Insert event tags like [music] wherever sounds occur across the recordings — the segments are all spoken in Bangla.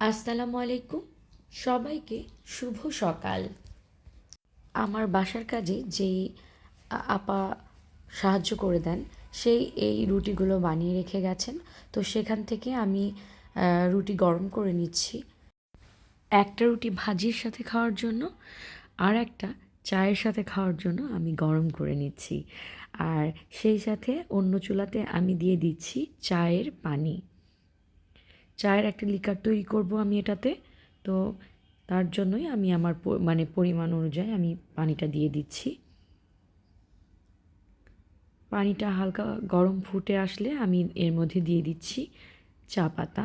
আসসালামু আলাইকুম। সবাইকে শুভ সকাল। আমার বাসার কাজে যেই আপা সাহায্য করে দেন, সেই এই রুটিগুলো বানিয়ে রেখে গেছেন। তো সেখান থেকে আমি রুটি গরম করে নিচ্ছি। একটা রুটি ভাজির সাথে খাওয়ার জন্য আর একটা চায়ের সাথে খাওয়ার জন্য আমি গরম করে নিচ্ছি। আর সেই সাথে অন্য চুলাতে আমি দিয়ে দিচ্ছি চায়ের পানি। চায়ের একটা লিকার তৈরি করব আমি এটাতে। তো তার জন্যই আমি আমার মানে পরিমাণ অনুযায়ী আমি পানিটা দিয়ে দিচ্ছি। পানিটা হালকা গরম ফুটে আসলে আমি এর মধ্যে দিয়ে দিচ্ছি চা পাতা।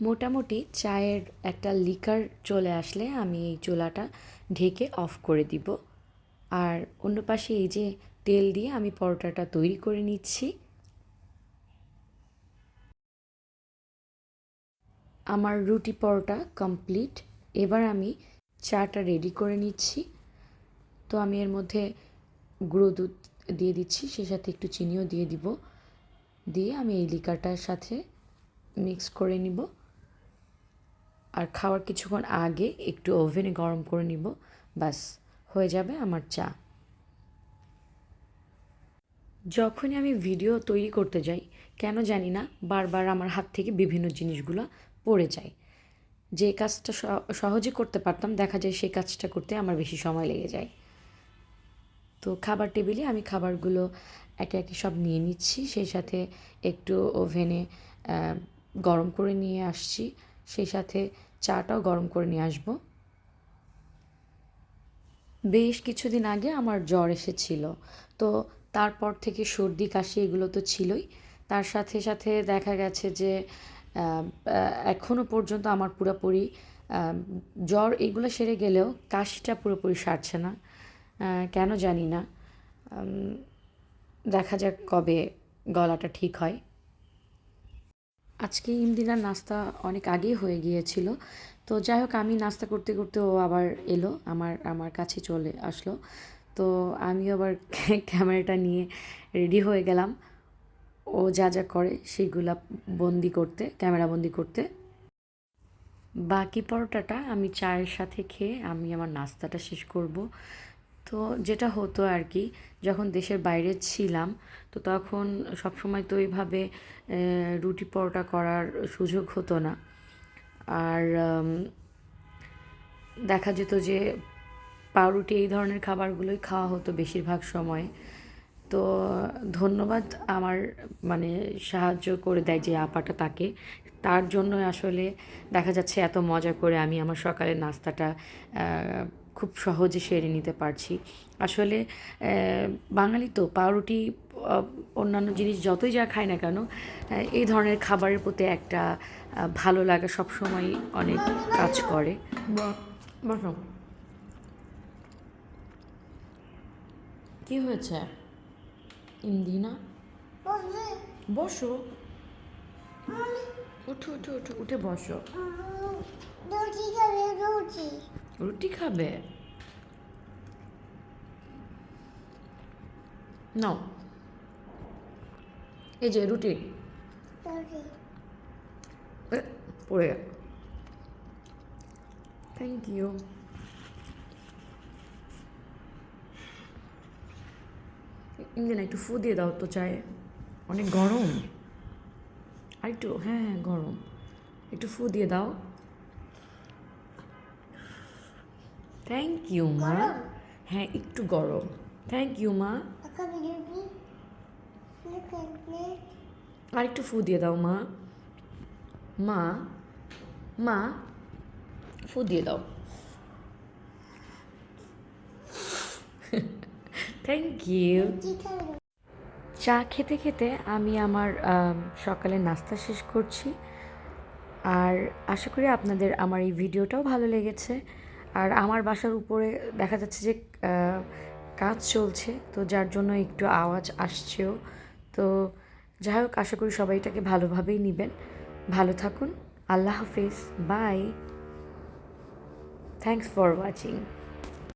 মোটামুটি চায়ের একটা লিকার চলে আসলে আমি এই চুলাটা ঢেকে অফ করে দিব। আর অন্য পাশে এই যে তেল দিয়ে আমি পরোটাটা তৈরি করে নিচ্ছি। আমার রুটি পরোটা কমপ্লিট এবার আমি চাটা রেডি করে নিচ্ছি। তো আমি এর মধ্যে গুঁড়ো দুধ দিয়ে দিচ্ছি, সেই সাথে একটু চিনিও দিয়ে দিব। দিয়ে আমি এই লিকারটার সাথে মিক্স করে নিব। আর খাওয়ার কিছুক্ষণ আগে একটু ওভেনে গরম করে নিব। বাস হয়ে যাবে আমার চা। যখনই আমি ভিডিও তৈরি করতে যাই, কেন জানি না বারবার আমার হাত থেকে বিভিন্ন জিনিসগুলো পড়ে যায়। যে কাজটা সহজে করতে পারতাম, দেখা যায় সেই কাজটা করতে আমার বেশি সময় লেগে যায়। তো খাবার টেবিলে আমি খাবারগুলো একে একে সব নিয়ে নিচ্ছি, সেই সাথে একটু ওভেনে গরম করে নিয়ে আসছি। সেই সাথে চাটাও গরম করে নিয়ে আসব। বেশ কিছুদিন আগে আমার জ্বর এসেছিল, তো তারপর থেকে সর্দি, কাশি এগুলো তো ছিলই। তার সাথে সাথে দেখা গেছে যে এখনও পর্যন্ত আমার পুরোপুরি জ্বর এগুলো সেরে গেলেও কাশিটা পুরোপুরি সারছে না। কেন জানি না। দেখা যাক কবে গলাটা ঠিক হয়। আজকে ইমদিনার নাস্তা অনেক আগেই হয়ে গিয়েছিল। তো যাই হোক, আমি নাস্তা করতে করতে ও আবার এলো, আমার আমার কাছে চলে আসলো। তো আমি আবার [laughs] ক্যামেরাটা নিয়ে রেডি হয়ে গেলাম। ও যা যা করে সেইগুলা বন্দি করতে, ক্যামেরা বন্দি করতে। বাকি পরোটাটা আমি চায়ের সাথে খেয়ে আমি আমার নাস্তাটা শেষ করব। তো যেটা হতো আর কি যখন দেশের বাইরে ছিলাম, তো তখন সবসময় তো এইভাবে রুটি পরোটা করার সুযোগ হতো না। আর দেখা যেত যে পাউরুটি এই ধরনের খাবারগুলোই খাওয়া হতো বেশিরভাগ সময়। তো ধন্যবাদ আমার মানে সাহায্য করে দেয় যে আপাটা তাকে। তার জন্য আসলে দেখা যাচ্ছে এত মজা করে আমি আমার সকালের নাস্তাটা খুব সহজে সেরে নিতে পারছি। আসলে বাঙালি তো পাউরুটি অন্যান্য জিনিস যতই যা খায় না কেন এই ধরনের খাবারের প্রতি একটা ভালো লাগা সবসময় অনেক কাজ করে। বসো। কি হয়েছে? ইন্দিনা? বসো। উঠো উঠো উঠো উঠে বসো। রুটি খাবে রুটি। রুটি খাবে? নাও এই যে রুটি। পড়ে গেল। থ্যাংক ইউ ইন্দিনা একটু ফু দিয়ে দাও তো চায়ে। অনেক গরম। আর একটু হ্যাঁ হ্যাঁ গরম। একটু ফু দিয়ে দাও। থ্যাংক ইউ মা। হ্যাঁ একটু গরম। থ্যাংক ইউ মা। আর একটু ফু দিয়ে দাও, মা। মা মা, ফু দিয়ে দাও। থ্যাংক ইউ চা খেতে খেতে আমি আমার সকালে নাস্তা শেষ করছি। আর আশা করি আপনাদের আমার এই ভিডিওটাও ভালো লেগেছে। আর আমার বাসার উপরে দেখা যাচ্ছে যে কাজ চলছে, তো যার জন্য একটু আওয়াজ আসছেও। তো যাই হোক, আশা করি সবাই এটাকে ভালোভাবেই নেবেন। ভালো থাকুন। আল্লাহ হাফিজ। বাই। Thanks for watching